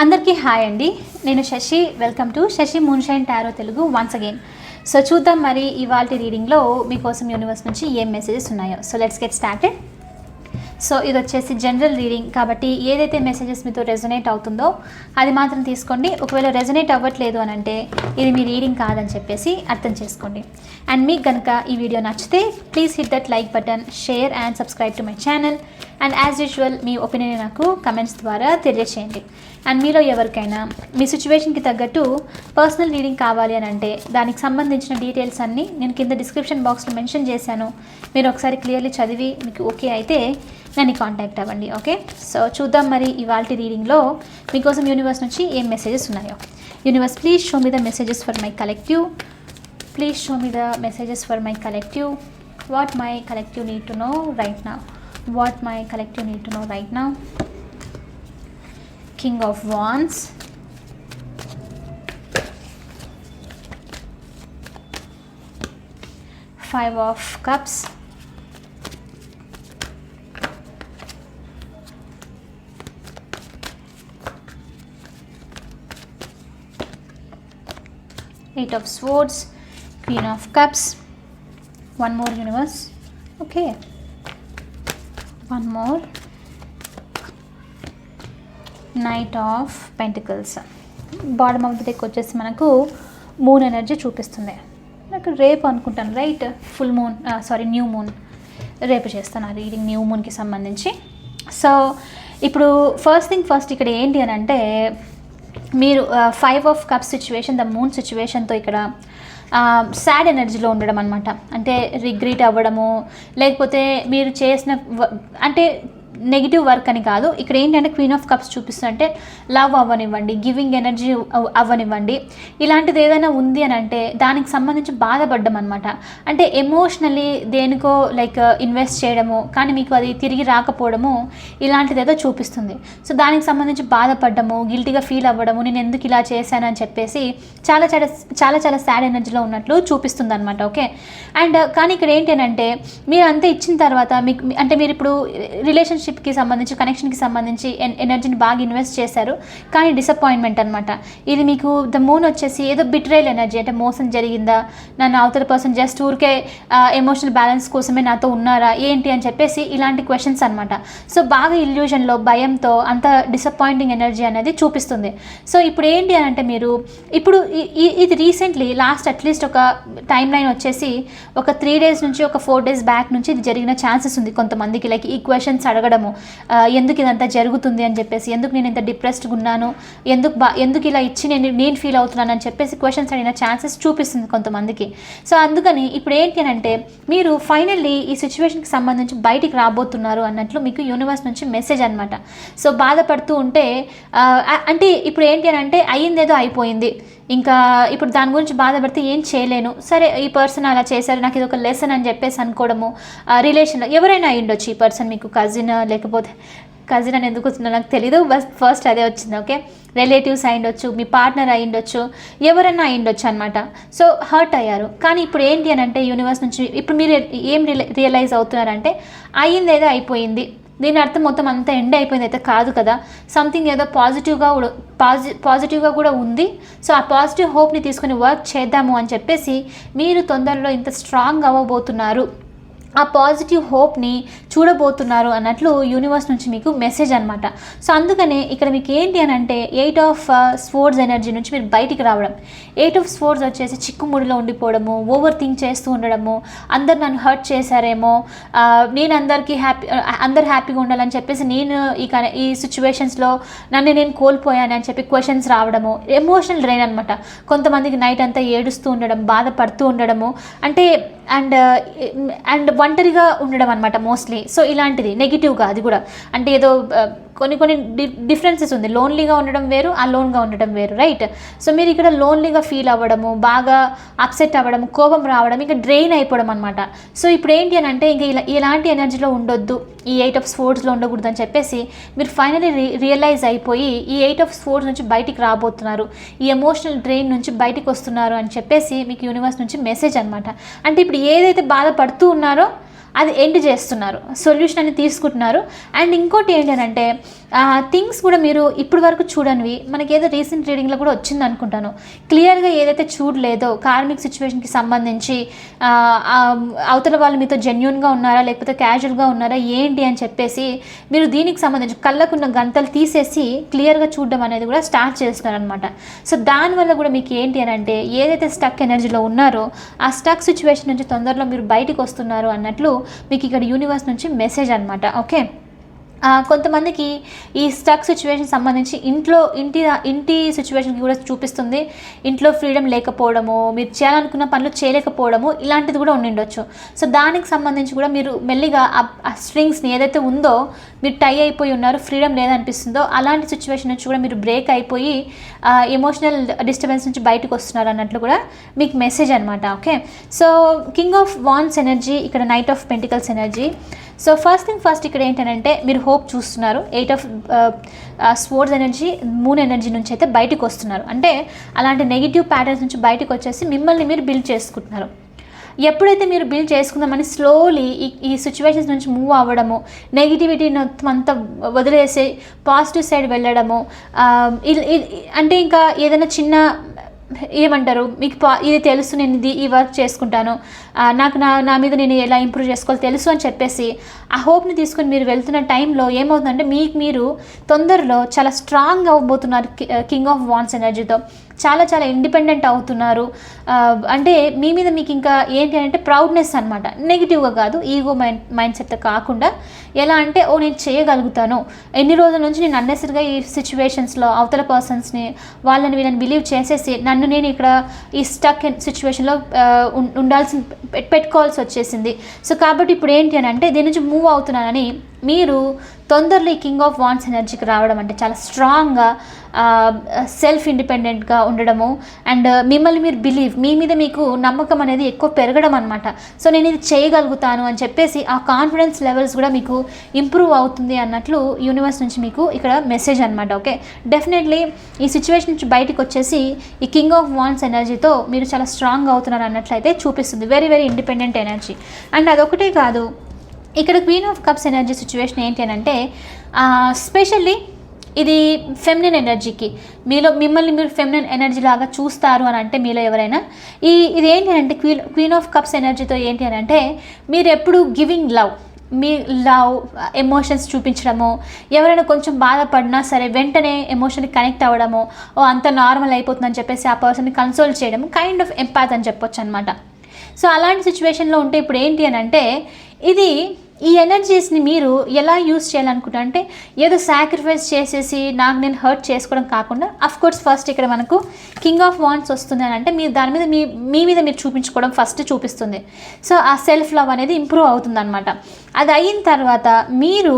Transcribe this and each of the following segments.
అందరికీ హాయ్ అండి. నేను Sashi. Welcome to Sashi moonshine tarot Telugu once again so చూద్దాం మరి ఇవాళ రీడింగ్లో మీకోసం యూనివర్స్ నుంచి ఏం మెసేజెస్ ఉన్నాయో. So let's get started so ఇది వచ్చేసి జనరల్ రీడింగ్ కాబట్టి ఏదైతే మెసేజెస్ మీతో రెజొనేట్ అవుతుందో అది మాత్రం తీసుకోండి. ఒకవేళ రెజొనేట్ అవ్వట్లేదు అని అంటే ఇది మీ రీడింగ్ కాదని చెప్పేసి అర్థం చేసుకోండి. అండ్ మీకు కనుక ఈ వీడియో నచ్చితే please hit that like button share and subscribe to my channel and as usual me opinion నాకు కమెంట్స్ ద్వారా తెలియచేయండి. అండ్ మీలో ఎవరికైనా మీ సిచ్యువేషన్కి తగ్గట్టు పర్సనల్ రీడింగ్ కావాలి అని అంటే దానికి సంబంధించిన డీటెయిల్స్ అన్నీ నేను కింద డిస్క్రిప్షన్ బాక్స్లో మెన్షన్ చేశాను. మీరు ఒకసారి క్లియర్లీ చదివి మీకు ఓకే అయితే నన్ను కాంటాక్ట్ అవ్వండి ఓకే సో చూద్దాం మరి ఇవాళ రీడింగ్లో మీకోసం యూనివర్స్ నుంచి ఏం మెసేజెస్ ఉన్నాయో. Universe please show me the messages for my collective please show me the messages for my collective what my collective need to know right నా what my collective need to know right నా king of wands five of cups. Eight of swords queen of cups one more universe okay one more knight of pentacles bottom of the deck వచ్చేసి మనకు moon energy చూపిస్తుంది. నాకు రేపు అనుకుంటాను right full moon sorry new moon రేపు చేస్తాను ఆ reading new మూన్కి సంబంధించి. సో ఇప్పుడు ఫస్ట్ థింగ్ ఫస్ట్ ఇక్కడ ఏంటి అని అంటే మీరు five of cup situation the moon సిచ్యువేషన్తో ఇక్కడ సాడ్ ఎనర్జీలో ఉండడం అనమాట అంటే రిగ్రీట్ అవ్వడము లేకపోతే మీరు చేసిన వ- అంటే నెగిటివ్ వర్క్ అని కాదు. ఇక్కడ ఏంటంటే క్వీన్ ఆఫ్ కప్స్ చూపిస్తుంటే లవ్ అవ్వనివ్వండి గివింగ్ ఎనర్జీ అవ్వనివ్వండి. ఇలాంటిది ఏదైనా ఉంది అని అంటే దానికి సంబంధించి బాధపడ్డం అనమాట అంటే ఎమోషనల్లీ దేనికో లైక్ ఇన్వెస్ట్ చేయడము కానీ మీకు అది తిరిగి రాకపోవడము ఇలాంటిది ఏదో చూపిస్తుంది. సో దానికి సంబంధించి బాధపడ్డము గిల్టీగా ఫీల్ అవ్వడము నేను ఎందుకు ఇలా చేశానని చెప్పేసి చాలా చాలా చాలా చాలా సాడ్ ఎనర్జీలో ఉన్నట్లు చూపిస్తుంది అనమాట ఓకే? అండ్ కానీ ఇక్కడ ఏంటి అంటే మీరు అంతా ఇచ్చిన తర్వాత మీకు అంటే మీరు ఇప్పుడు రిలేషన్షిప్కి సంబంధించి కనెక్షన్కి సంబంధించి ఎన్- ఎనర్జీని బాగా ఇన్వెస్ట్ చేశారు. కానీ డిసప్పాయింట్మెంట్ అనమాట ఇది మీకు ద మూన్ వచ్చేసి ఏదో బిట్రేయల్ ఎనర్జీ అంటే మోసం జరిగిందా? నన్ను అవతల పర్సన్ జస్ట్ ఊరికే ఎమోషనల్ బ్యాలెన్స్ కోసమే నాతో ఉన్నారా? ఏంటి అని చెప్పేసి ఇలాంటి క్వశ్చన్స్ అనమాట సో బాగా ఇల్యూజన్లో భయంతో అంత డిసప్పాయింటింగ్ ఎనర్జీ అనేది చూపిస్తుంది. సో ఇప్పుడు ఏంటి అని అంటే మీరు ఇప్పుడు ఇది రీసెంట్లీ లాస్ట్ అట్లీస్ట్ ఒక టైం లైన్ వచ్చేసి ఒక త్రీ డేస్ నుంచి ఒక ఫోర్ డేస్ బ్యాక్ నుంచి ఇది జరిగిన ఛాన్సెస్ ఉంది కొంతమందికి. లైక్ ఈ క్వశ్చన్స్ అడగడం ఆ, ఎందుకు ఇదంతా జరుగుతుంది అని చెప్పేసి ఎందుకు నేను ఇంత డిప్రెస్డ్గా ఉన్నాను ఎందుకు బా ఎందుకు ఇలా ఇచ్చి నేను నేను ఫీల్ అవుతున్నాను అని చెప్పేసి క్వశ్చన్స్ అడిగిన ఛాన్సెస్ చూపిస్తుంది కొంతమందికి. సో అందుకని ఇప్పుడు ఏంటి అని అంటే మీరు ఫైనల్లీ ఈ సిచ్యువేషన్కి సంబంధించి బయటికి రాబోతున్నారు అన్నట్లు మీకు యూనివర్స్ నుంచి మెసేజ్ అనమాట సో బాధపడుతూ ఉంటే అంటే ఇప్పుడు ఏంటి అని అంటే అయ్యిందేదో అయిపోయింది. ఇంకా ఇప్పుడు దాని గురించి బాధపడితే ఏం చేయలేను. సరే ఈ పర్సన్ అలా చేశారు నాకు ఇది ఒక లెసన్ అని చెప్పేసి అనుకోవడము. రిలేషన్లో ఎవరైనా అయి ఉండొచ్చు ఈ పర్సన్ మీకు. కజిన్ లేకపోతే కజిన్ అని ఎందుకు వస్తుందో నాకు తెలీదు. బస్ ఫస్ట్ అదే వచ్చింది ఓకే రిలేటివ్స్ అయిండొచ్చు మీ పార్ట్నర్ అయిండొచ్చు ఎవరైనా అయిండొచ్చు అనమాట సో హర్ట్ అయ్యారు. కానీ ఇప్పుడు ఏంటి అని అంటే యూనివర్స్ నుంచి ఇప్పుడు మీరు ఏం రియలైజ్ అవుతున్నారంటే అయ్యింది ఏదో అయిపోయింది. దీని అర్థం మొత్తం అంతా ఎండ్ అయిపోయింది అయితే కాదు కదా. సంథింగ్ ఏదో పాజిటివ్గా పాజి పాజిటివ్గా కూడా ఉంది. సో ఆ పాజిటివ్ హోప్ని తీసుకుని వర్క్ చేద్దాము అని చెప్పేసి మీరు తొందరలో ఇంత స్ట్రాంగ్ అవ్వబోతున్నారు. ఆ పాజిటివ్ హోప్ని చూడబోతున్నారు అన్నట్లు యూనివర్స్ నుంచి మీకు మెసేజ్ అనమాట సో అందుకనే ఇక్కడ మీకు ఏంటి అని అంటే ఎయిట్ ఆఫ్ స్పోర్ట్స్ ఎనర్జీ నుంచి మీరు బయటికి రావడం. ఎయిట్ ఆఫ్ స్పోర్ట్స్ వచ్చేసి చిక్కుముడిలో ఉండిపోవడము ఓవర్ థింక్ చేస్తూ ఉండడము అందరు నన్ను హర్ట్ చేశారేమో నేను అందరికీ హ్యాపీ అందరు హ్యాపీగా ఉండాలని చెప్పేసి నేను ఈ ఈ సిచ్యువేషన్స్లో నన్ను నేను కోల్పోయాను అని చెప్పి క్వశ్చన్స్ రావడము ఎమోషనల్ డ్రైన్ అనమాట కొంతమందికి నైట్ అంతా ఏడుస్తూ ఉండడం బాధపడుతూ ఉండడము అంటే అండ్ అండ్ ఒంటరిగా ఉండడం అనమాట మోస్ట్లీ సో ఇలాంటిది నెగిటివ్గా అది కూడా. అంటే ఏదో కొన్ని కొన్ని డి డిఫరెన్సెస్ ఉంది. లోన్లీగా ఉండడం వేరు అలోన్గా ఉండడం వేరు రైట్ సో మీరు ఇక్కడ లోన్లీగా ఫీల్ అవ్వడము బాగా అప్సెట్ అవ్వడం కోపం రావడం ఇంకా డ్రెయిన్ అయిపోవడం అనమాట సో ఇప్పుడు ఏంటి అని అంటే ఇంకా ఇలా ఇలాంటి ఎనర్జీలో ఉండొద్దు. ఈ ఎయిట్ ఆఫ్ స్పోర్ట్స్లో ఉండకూడదు అని చెప్పేసి మీరు ఫైనలీ రి రియలైజ్ అయిపోయి ఈ ఎయిట్ ఆఫ్ స్పోర్ట్స్ నుంచి బయటికి రాబోతున్నారు. ఈ ఎమోషనల్ డ్రెయిన్ నుంచి బయటికి వస్తున్నారు అని చెప్పేసి మీకు యూనివర్స్ నుంచి మెసేజ్ అనమాట అంటే ఇప్పుడు ఏదైతే బాధపడుతూ ఉన్నారో అది ఎండ్ చేస్తున్నారు. సొల్యూషన్ అని తీసుకుంటున్నారు. అండ్ ఇంకోటి ఏంటంటే థింగ్స్ కూడా మీరు ఇప్పటి వరకు చూడనివి. మనకి ఏదో రీసెంట్ రీడింగ్లో కూడా వచ్చింది అనుకుంటాను. క్లియర్గా ఏదైతే చూడలేదో కార్మిక్ సిచ్యువేషన్కి సంబంధించి అవతల వాళ్ళు మీతో జెన్యున్గా ఉన్నారా లేకపోతే క్యాజువల్గా ఉన్నారా ఏంటి అని చెప్పేసి మీరు దీనికి సంబంధించి కళ్ళకున్న గంతలు తీసేసి క్లియర్గా చూడడం అనేది కూడా స్టార్ట్ చేస్తున్నారనమాట సో దానివల్ల కూడా మీకు ఏంటి అని అంటే ఏదైతే స్టక్ ఎనర్జీలో ఉన్నారో ఆ స్టక్ సిచ్యువేషన్ నుంచి తొందరలో మీరు బయటికి వస్తున్నారు అన్నట్లు మీకు ఇక్కడ యూనివర్స్ నుంచి మెసేజ్ అనమాట ఓకే కొంతమందికి ఈ స్టక్ సిచ్యువేషన్ సంబంధించి ఇంట్లో ఇంటి ఇంటి సిచ్యువేషన్కి కూడా చూపిస్తుంది. ఇంట్లో ఫ్రీడమ్ లేకపోవడము మీరు చేయాలనుకున్న పనులు చేయలేకపోవడము ఇలాంటిది కూడా ఉండిండొచ్చు. సో దానికి సంబంధించి కూడా మీరు మెల్లిగా ఆ- స్ట్రింగ్స్ని ఏదైతే ఉందో మీరు టై అయిపోయి ఉన్నారు ఫ్రీడమ్ లేదనిపిస్తుందో అలాంటి సిచ్యువేషన్ నుంచి కూడా మీరు బ్రేక్ అయిపోయి ఎమోషనల్ డిస్టర్బెన్స్ నుంచి బయటకు వస్తున్నారు అన్నట్లు కూడా మీకు మెసేజ్ అనమాట okay so king of wands energy ఇక్కడ knight of pentacles energy so first thing first ఇక్కడ ఏంటంటే మీరు హోప్ చూస్తున్నారు. Eight of swords energy moon energy నుంచి అయితే బయటకు వస్తున్నారు. అంటే అలాంటి నెగిటివ్ ప్యాటర్న్స్ నుంచి బయటకు వచ్చేసి మిమ్మల్ని మీరు బిల్డ్ చేసుకుంటున్నారు. ఎప్పుడైతే మీరు బిల్డ్ చేసుకుందామని స్లోలీ ఈ ఈ సిచ్యువేషన్స్ నుంచి మూవ్ అవ్వడము నెగిటివిటీ మొత్తం అంతా వదిలేసి పాజిటివ్ సైడ్ వెళ్ళడము um, ఇల్- అంటే ఇంకా ఏదైనా చిన్న ఏమంటారు? మీకు ఇది తెలుసు నేను ఇది ఈ వర్క్ చేసుకుంటాను. నాకు నా నా మీద నేను ఎలా ఇంప్రూవ్ చేసుకోవాలో తెలుసు అని చెప్పేసి ఆ హోప్ని తీసుకొని మీరు వెళ్తున్న టైంలో ఏమవుతుందంటే మీకు మీరు తొందరలో చాలా స్ట్రాంగ్ అవ్వబోతున్నారు కింగ్ ఆఫ్ వాన్స్ ఎనర్జీతో. చాలా చాలా ఇండిపెండెంట్ అవుతున్నారు. అంటే మీ మీద మీకు ఇంకా ఏంటి అంటే ప్రౌడ్నెస్ అనమాట నెగిటివ్గా కాదు ఈగో మైండ్ మైండ్ సెట్ కాకుండా ఎలా అంటే ఓ నేను చేయగలుగుతాను. ఎన్ని రోజుల నుంచి నేను అన్నెసరిగా ఈ సిచ్యువేషన్స్లో అవతల పర్సన్స్ని వాళ్ళని వీళ్ళని బిలీవ్ చేసేసి నన్ను నేను ఇక్కడ ఈ స్టక్ సిచ్యువేషన్లో ఉండాల్సిన పెట్టుకోవాల్సి వచ్చేసింది. సో కాబట్టి ఇప్పుడు ఏంటి అని అంటే దీని నుంచి మూవ్ అవుతున్నానని మీరు తొందరలో ఈ కింగ్ ఆఫ్ వాన్స్ ఎనర్జీకి రావడం అంటే చాలా స్ట్రాంగ్గా సెల్ఫ్ ఇండిపెండెంట్గా ఉండడము. అండ్ uh, మిమ్మల్ని మీరు బిలీవ్ మీ మీద మీకు నమ్మకం అనేది ఎక్కువ పెరగడం అనమాట సో నేను ఇది చేయగలుగుతాను అని చెప్పేసి ఆ కాన్ఫిడెన్స్ లెవెల్స్ కూడా మీకు ఇంప్రూవ్ అవుతుంది అన్నట్లు యూనివర్స్ నుంచి మీకు ఇక్కడ మెసేజ్ అనమాట ఓకే డెఫినెట్లీ ఈ సిచ్యువేషన్ నుంచి బయటకు వచ్చేసి ఈ కింగ్ ఆఫ్ వాన్స్ ఎనర్జీతో మీరు చాలా స్ట్రాంగ్ అవుతున్నారు అన్నట్లయితే చూపిస్తుంది. Very very independent energy and అదొకటే కాదు ఇక్కడ queen of cups energy situation ఏంటి అని అంటే స్పెషల్లీ ఇది ఫెమినిన్ ఎనర్జీకి మీలో మిమ్మల్ని మీరు ఫెమినిన్ ఎనర్జీ లాగా చూస్తారు అని అంటే మీలో ఎవరైనా. ఈ ఇది ఏంటి అంటే క్వీన్ క్వీన్ ఆఫ్ కప్స్ ఎనర్జీతో ఏంటి అని అంటే మీరు ఎప్పుడు గివింగ్ లవ్ మీ లవ్ ఎమోషన్స్ చూపించడము ఎవరైనా కొంచెం బాధపడినా సరే వెంటనే ఎమోషన్కి కనెక్ట్ అవ్వడము ఓ అంత నార్మల్ అయిపోతుందని చెప్పేసి ఆ పర్సన్ని కన్సోల్ చేయడం కైండ్ ఆఫ్ ఎంపాత్ అని చెప్పొచ్చు అనమాట సో అలాంటి సిచ్యువేషన్లో ఉంటే ఇప్పుడు ఏంటి అని అంటే ఇది ఈ ఎనర్జీస్ని మీరు ఎలా యూస్ చేయాలనుకుంటా అంటే ఏదో సాక్రిఫైస్ చేసేసి నాకు నేను హర్ట్ చేసుకోవడం కాకుండా అఫ్ కోర్స్ ఫస్ట్ ఇక్కడ మనకు కింగ్ ఆఫ్ వాన్స్ వస్తుంది అని అంటే మీరు దాని మీద మీ మీ మీద మీరు చూపించుకోవడం ఫస్ట్ చూపిస్తుంది. సో ఆ సెల్ఫ్ లవ్ అనేది ఇంప్రూవ్ అవుతుంది అనమాట అది అయిన తర్వాత మీరు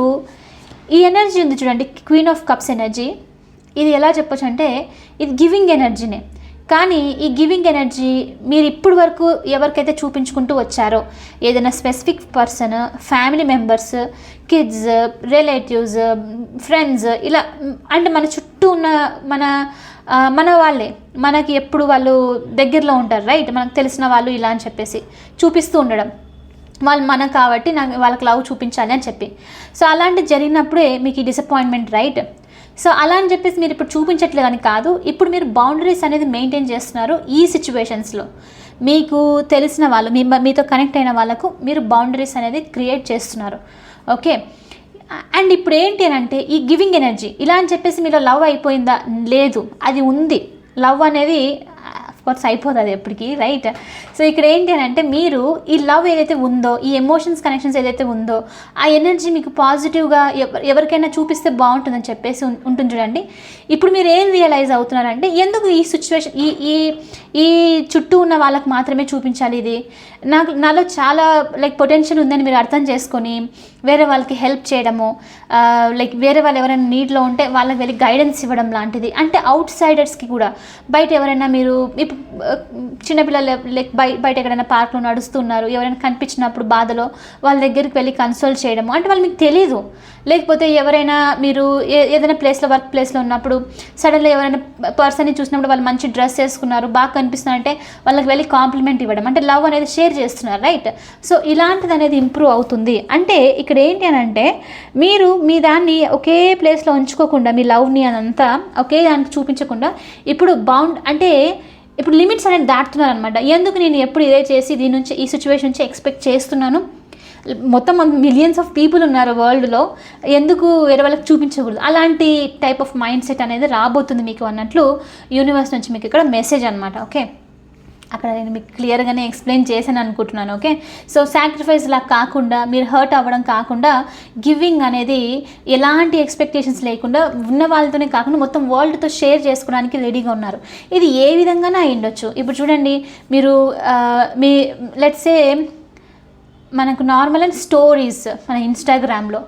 ఈ ఎనర్జీ ఉంది చూడండి క్వీన్ ఆఫ్ కప్స్ ఎనర్జీ ఇది ఎలా చెప్పొచ్చు అంటే ఇది గివింగ్ ఎనర్జీనే కానీ ఈ గివింగ్ ఎనర్జీ మీరు ఇప్పుడు వరకు ఎవరికైతే చూపించుకుంటూ వచ్చారో ఏదైనా specific person family members kids relatives friends ఇలా అంటే మన చుట్టూ ఉన్న మన మన వాళ్ళే మనకి ఎప్పుడు వాళ్ళు దగ్గరలో ఉంటారు రైట్ మనకు తెలిసిన వాళ్ళు ఇలా అని చెప్పేసి చూపిస్తూ ఉండడం. వాళ్ళు మనం కాబట్టి నాకు వాళ్ళకి లవ్ చూపించాలి అని చెప్పి. సో అలాంటి జరిగినప్పుడే మీకు ఈ డిసప్పాయింట్మెంట్ రైట్ సో అలా అని చెప్పేసి మీరు ఇప్పుడు చూపించట్లేదు అని కాదు ఇప్పుడు మీరు బౌండరీస్ అనేది మెయింటైన్ చేస్తున్నారు ఈ సిచ్యువేషన్స్లో మీకు తెలిసిన వాళ్ళు మీ మీతో కనెక్ట్ అయిన వాళ్ళకు మీరు బౌండరీస్ అనేది క్రియేట్ చేస్తున్నారు. ఓకే అండ్ ఇప్పుడు ఏంటి అని అంటే ఈ గివింగ్ ఎనర్జీ ఇలా అని చెప్పేసి మీలో లవ్ అయిపోయిందా? లేదు. అది ఉంది. లవ్ అనేది కోర్స్ అయిపోతుంది ఎప్పటికీ రైట్ సో ఇక్కడ ఏంటి అని అంటే మీరు ఈ లవ్ ఏదైతే ఉందో ఈ ఎమోషన్స్ కనెక్షన్స్ ఏదైతే ఉందో ఆ ఎనర్జీ మీకు పాజిటివ్గా ఎవ- ఎవరికైనా చూపిస్తే బాగుంటుందని చెప్పేసి ఉం- ఉంటుంది చూడండి. ఇప్పుడు మీరు ఏం రియలైజ్ అవుతున్నారంటే ఎందుకు ఈ సిచ్యువేషన్ ఈ ఈ ఈ చుట్టూ ఉన్న వాళ్ళకి మాత్రమే చూపించాలి ఇది? నాకు నాలో చాలా లైక్ పొటెన్షియల్ ఉందని మీరు అర్థం చేసుకొని వేరే వాళ్ళకి హెల్ప్ చేయడము లైక్ వేరే వాళ్ళు ఎవరైనా నీడ్లో ఉంటే వాళ్ళకి వెళ్ళి గైడెన్స్ ఇవ్వడం లాంటిది. అంటే అవుట్ సైడర్స్కి కూడా బయట ఎవరైనా మీరు చిన్నపిల్లలు లైక్ బయ బయట ఎక్కడైనా పార్క్లో నడుస్తున్నారు ఎవరైనా కనిపించినప్పుడు బాధలో వాళ్ళ దగ్గరికి వెళ్ళి కన్సోల్ చేయడము అంటే వాళ్ళు మీకు తెలియదు లేకపోతే ఎవరైనా మీరు ఏ ఏదైనా ప్లేస్లో వర్క్ ప్లేస్లో ఉన్నప్పుడు సడన్గా ఎవరైనా పర్సన్ని చూసినప్పుడు వాళ్ళు మంచి డ్రెస్ వేసుకున్నారు బాగా కనిపిస్తున్నారు అంటే వాళ్ళకి వెళ్ళి కాంప్లిమెంట్ ఇవ్వడం. అంటే లవ్ అనేది షేర్ షేర్ చేస్తున్నారు రైట్ సో ఇలాంటిది అనేది ఇంప్రూవ్ అవుతుంది. అంటే ఇక్కడ ఏంటి అని అంటే మీరు మీ దాన్ని ఒకే ప్లేస్లో ఉంచుకోకుండా మీ లవ్ని అదంతా ఒకే దానికి చూపించకుండా ఇప్పుడు బౌండ్ అంటే ఇప్పుడు లిమిట్స్ అనేది దాటుతున్నారు అనమాట ఎందుకు నేను ఎప్పుడు ఇదే చేసి దీని నుంచి ఈ సిచ్యువేషన్ నుంచి ఎక్స్పెక్ట్ చేస్తున్నాను? మొత్తం మిలియన్స్ ఆఫ్ పీపుల్ ఉన్నారు వరల్డ్లో ఎందుకు వేరే వాళ్ళకి చూపించకూడదు? అలాంటి టైప్ ఆఫ్ మైండ్ సెట్ అనేది రాబోతుంది మీకు అన్నట్లు యూనివర్స్ నుంచి మీకు ఇక్కడ మెసేజ్ అనమాట ఓకే అక్కడ నేను మీకు క్లియర్గానే ఎక్స్ప్లెయిన్ చేశాను అనుకుంటున్నాను ఓకే? సో సాక్రిఫైస్ లా కాకుండా మీరు హర్ట్ అవ్వడం కాకుండా గివింగ్ అనేది ఎలాంటి ఎక్స్పెక్టేషన్స్ లేకుండా ఉన్న వాళ్ళతోనే కాకుండా మొత్తం వరల్డ్తో షేర్ చేసుకోవడానికి రెడీగా ఉన్నారు. ఇది ఏ విధంగానే అయ్యుండొచ్చు ఇప్పుడు చూడండి మీరు మీ లెట్సే మనకు నార్మల్ అండ్ స్టోరీస్ మన ఇన్స్టాగ్రామ్లో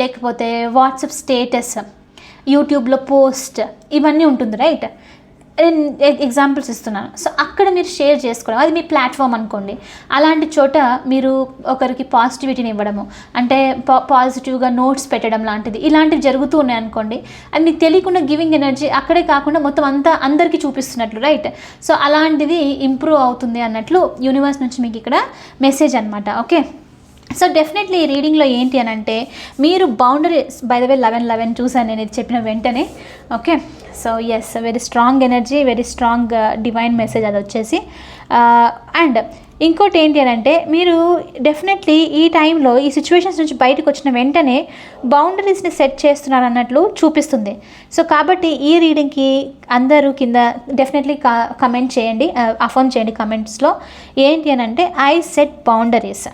లేకపోతే వాట్సాప్ స్టేటస్ యూట్యూబ్లో పోస్ట్ ఇవన్నీ ఉంటుంది రైట్ నేను ఎగ్జాంపుల్స్ ఇస్తున్నాను. సో అక్కడ మీరు షేర్ చేసుకోవడం అది మీ ప్లాట్ఫామ్ అనుకోండి. అలాంటి చోట మీరు ఒకరికి పాజిటివిటీని ఇవ్వడము అంటే పా పాజిటివ్గా నోట్స్ పెట్టడం లాంటిది ఇలాంటివి జరుగుతూ ఉన్నాయి అనుకోండి. అది మీకు తెలియకుండా గివింగ్ ఎనర్జీ అక్కడే కాకుండా మొత్తం అంతా అందరికీ చూపిస్తున్నట్లు రైట్ సో అలాంటిది ఇంప్రూవ్ అవుతుంది అన్నట్లు యూనివర్స్ నుంచి మీకు ఇక్కడ మెసేజ్ అనమాట ఓకే సో డెఫినెట్లీ ఈ రీడింగ్లో ఏంటి అని అంటే మీరు boundaries by the way eleven eleven చూసాను నేను ఇది చెప్పిన వెంటనే okay so yes very strong energy very strong divine message అది వచ్చేసి. Uh, అండ్ ఇంకోటి ఏంటి అని అంటే మీరు డెఫినెట్లీ ఈ టైంలో ఈ సిచ్యువేషన్స్ నుంచి బయటకు వచ్చిన వెంటనే బౌండరీస్ని సెట్ చేస్తున్నారు అన్నట్లు చూపిస్తుంది. సో కాబట్టి ఈ రీడింగ్కి అందరూ కింద డెఫినెట్లీ కమెంట్ చేయండి uh, అఫోన్ చేయండి కమెంట్స్లో ఏంటి అని అంటే ఐ సెట్ బౌండరీస్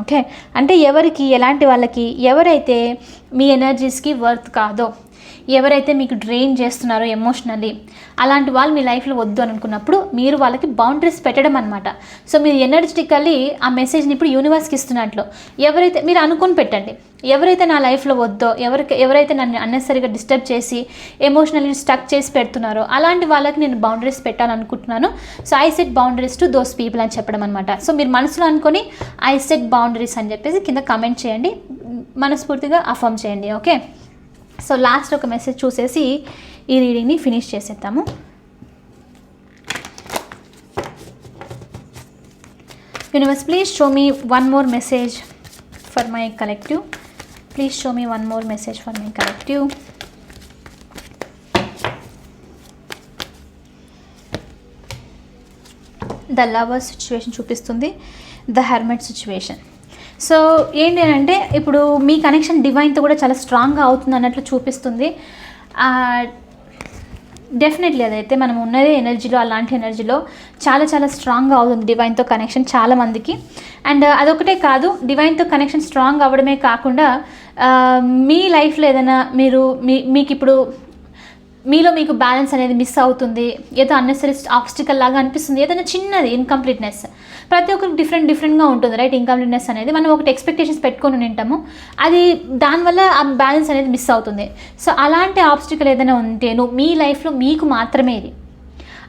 ఓకే? అంటే ఎవరికి ఎలాంటి వాళ్ళకి ఎవరైతే మీ ఎనర్జీస్కి వర్త్ కాదో ఎవరైతే మీకు డ్రైన్ చేస్తున్నారో ఎమోషనల్లీ అలాంటి వాళ్ళు మీ లైఫ్లో వద్దు అని అనుకున్నప్పుడు మీరు వాళ్ళకి బౌండరీస్ పెట్టడం అనమాట సో మీరు ఎనర్జెటికల్లీ ఆ మెసేజ్ని ఇప్పుడు యూనివర్స్కి ఇస్తున్నట్లు ఎవరైతే మీరు అనుకుని పెట్టండి ఎవరైతే నా లైఫ్లో వద్దో ఎవరికి ఎవరైతే నన్ను అన్నెసరిగా డిస్టర్బ్ చేసి ఎమోషనల్లీ స్టక్ చేసి పెడుతున్నారో అలాంటి వాళ్ళకి నేను బౌండరీస్ పెట్టాలనుకుంటున్నాను. So I set boundaries to those people అని చెప్పడం అనమాట సో మీరు మనసులో అనుకొని ఐ సెట్ బౌండరీస్ అని చెప్పేసి కింద కమెంట్ చేయండి మనస్ఫూర్తిగా అఫర్మ్ చేయండి ఓకే సో లాస్ట్ ఒక మెసేజ్ చూసేసి ఈ రీడింగ్ని ఫినిష్ చేసేద్దాము. Universe please show me one more message for my collective please show me one more message for my collective the lover situation చూపిస్తుంది. ద హెర్మెట్ సిచ్యువేషన్ సో ఏంటి అంటే ఇప్పుడు మీ connection డివైన్తో కూడా చాలా స్ట్రాంగ్గా అవుతుంది అన్నట్లు చూపిస్తుంది. డెఫినెట్లీ అదైతే మనం ఉన్నదే ఎనర్జీలో అలాంటి ఎనర్జీలో చాలా చాలా స్ట్రాంగ్గా అవుతుంది డివైన్తో కనెక్షన్ చాలా మందికి. అండ్ uh, అదొకటే కాదు డివైన్తో కనెక్షన్ స్ట్రాంగ్ అవ్వడమే కాకుండా uh, మీ లైఫ్లో ఏదైనా మీరు మీ మీకు ఇప్పుడు మీలో మీకు బ్యాలెన్స్ అనేది మిస్ అవుతుంది ఏదో అన్నెసరీ ఆబ్స్టికల్ లాగా అనిపిస్తుంది ఏదైనా చిన్నది ఇన్కంప్లీట్నెస్ ప్రతి ఒక్కరికి డిఫరెంట్ డిఫరెంట్గా ఉంటుంది రైట్ ఇన్కంప్లీట్నెస్ అనేది మనం ఒకటి ఎక్స్పెక్టేషన్స్ పెట్టుకొని ఉంటాము అది దానివల్ల ఆ బ్యాలెన్స్ అనేది మిస్ అవుతుంది. సో అలాంటి ఆబ్స్టికల్ ఏదైనా ఉంటే నువ్వు మీ లైఫ్లో మీకు మాత్రమే ఇది.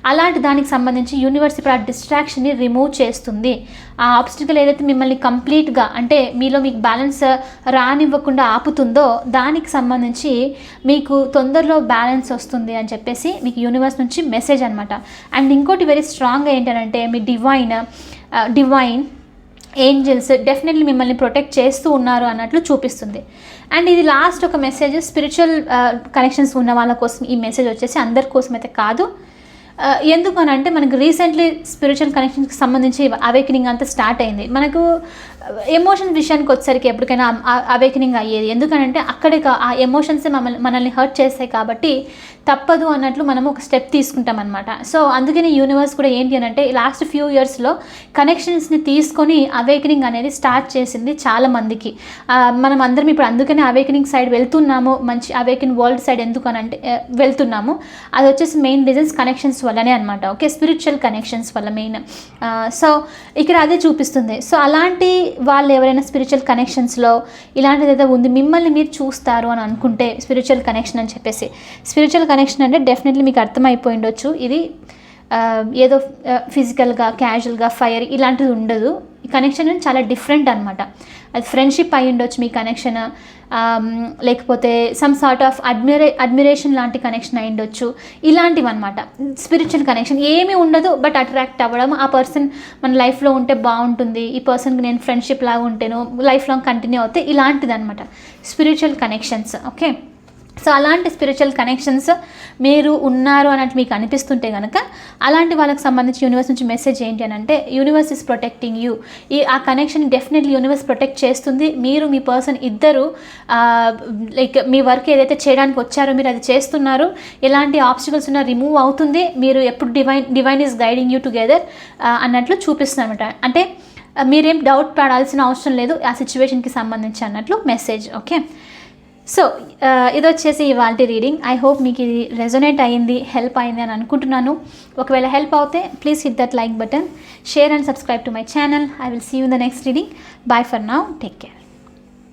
అలాంటి దానికి సంబంధించి యూనివర్స్ ఇప్పుడు ఆ డిస్ట్రాక్షన్ని రిమూవ్ చేస్తుంది. ఆ ఆబ్స్టికల్ ఏదైతే మిమ్మల్ని కంప్లీట్గా అంటే మీలో మీకు బ్యాలెన్స్ రానివ్వకుండా ఆపుతుందో దానికి సంబంధించి మీకు తొందరలో బ్యాలెన్స్ వస్తుంది అని చెప్పేసి మీకు యూనివర్స్ నుంచి మెసేజ్ అనమాట అండ్ ఇంకోటి వెరీ స్ట్రాంగ్గా ఏంటంటే మీ డివైన్ డివైన్ ఏంజల్స్ డెఫినెట్లీ మిమ్మల్ని ప్రొటెక్ట్ చేస్తూ ఉన్నారు అన్నట్లు చూపిస్తుంది. అండ్ ఇది లాస్ట్ ఒక మెసేజ్ స్పిరిచువల్ కనెక్షన్స్ ఉన్న వాళ్ళ కోసం ఈ మెసేజ్ వచ్చేసి అందరి కోసం అయితే కాదు. ఆ, ఎందుకు అని అంటే మనకు రీసెంట్లీ స్పిరిచువల్ కనెక్షన్స్కి సంబంధించి అవేకనింగ్ అంతా స్టార్ట్ అయింది. మనకు ఎమోషన్ విషయానికి వచ్చేసరికి ఎప్పటికైనా అవేకనింగ్ అయ్యేది. ఎందుకనంటే అక్కడే ఆ ఎమోషన్సే మమ్మల్ని మనల్ని హర్ట్ చేస్తాయి కాబట్టి తప్పదు అన్నట్లు మనం ఒక స్టెప్ తీసుకుంటాం అనమాట సో అందుకని యూనివర్స్ కూడా ఏంటి అని అంటే లాస్ట్ ఫ్యూ ఇయర్స్లో కనెక్షన్స్ని తీసుకొని అవేకనింగ్ అనేది స్టార్ట్ చేసింది చాలా మందికి. మనం అందరం ఇప్పుడు అందుకనే అవేకనింగ్ సైడ్ వెళ్తున్నాము మంచి అవేకన్ వరల్డ్ సైడ్ ఎందుకు అని అంటే వెళ్తున్నాము. అది వచ్చేసి మెయిన్ రీజన్స్ కనెక్షన్స్ వల్లనే అనమాట ఓకే స్పిరిచువల్ కనెక్షన్స్ వల్ల మెయిన్ సో ఇక్కడ అదే చూపిస్తుంది. సో అలాంటి వాళ్ళు ఎవరైనా స్పిరిచువల్ కనెక్షన్స్లో ఇలాంటిది ఏదో ఉంది మిమ్మల్ని మీరు చూస్తారు అని అనుకుంటే స్పిరిచువల్ కనెక్షన్ అని చెప్పేసి. స్పిరిచువల్ కనెక్షన్ అంటే డెఫినెట్లీ మీకు అర్థమైపోయి ఉండొచ్చు. ఇది ఏదో ఫిజికల్గా క్యాజువల్గా ఫైర్ ఇలాంటిది ఉండదు. ఈ కనెక్షన్ చాలా డిఫరెంట్ అనమాట అది ఫ్రెండ్షిప్ అయి ఉండొచ్చు మీ కనెక్షన్ um, లేకపోతే some sort of admire admiration లాంటి కనెక్షన్ అయి ఉండొచ్చు. ఇలాంటివి అనమాట స్పిరిచువల్ కనెక్షన్ ఏమీ ఉండదు బట్ అట్రాక్ట్ అవ్వడం. ఆ పర్సన్ మన లైఫ్లో ఉంటే బాగుంటుంది. ఈ పర్సన్కి నేను ఫ్రెండ్షిప్ లాగా ఉంటేను లైఫ్ లాంగ్ కంటిన్యూ అవుతే ఇలాంటిది అనమాట స్పిరిచువల్ కనెక్షన్స్ ఓకే సో అలాంటి స్పిరిచువల్ కనెక్షన్స్ మీరు ఉన్నారు అన్నట్టు మీకు అనిపిస్తుంటే కనుక అలాంటి వాళ్ళకి సంబంధించి యూనివర్స్ నుంచి మెసేజ్ ఏంటి అని అంటే యూనివర్స్ ఇస్ ప్రొటెక్టింగ్ యూ ఈ ఆ కనెక్షన్ డెఫినెట్లీ యూనివర్స్ ప్రొటెక్ట్ చేస్తుంది. మీరు మీ పర్సన్ ఇద్దరు లైక్ మీ వర్క్ ఏదైతే చేయడానికి వచ్చారో మీరు అది చేస్తున్నారు ఎలాంటి ఆబ్స్టికల్స్ ఉన్నా రిమూవ్ అవుతుంది. మీరు ఎప్పుడు divine divine is guiding you together అన్నట్లు చూపిస్తుంది అనమాట అంటే మీరేం డౌట్ పడాల్సిన అవసరం లేదు ఆ సిచ్యువేషన్కి సంబంధించి అన్నట్లు మెసేజ్ ఓకే సో ఇది వచ్చేసి ఇవాళ రీడింగ్ ఐ హోప్ మీకు ఇది రెజొనేట్ అయ్యింది హెల్ప్ అయింది అని అనుకుంటున్నాను. ఒకవేళ హెల్ప్ అవుతే please hit that like button share and subscribe to my channel I will see you the next reading bye for now take care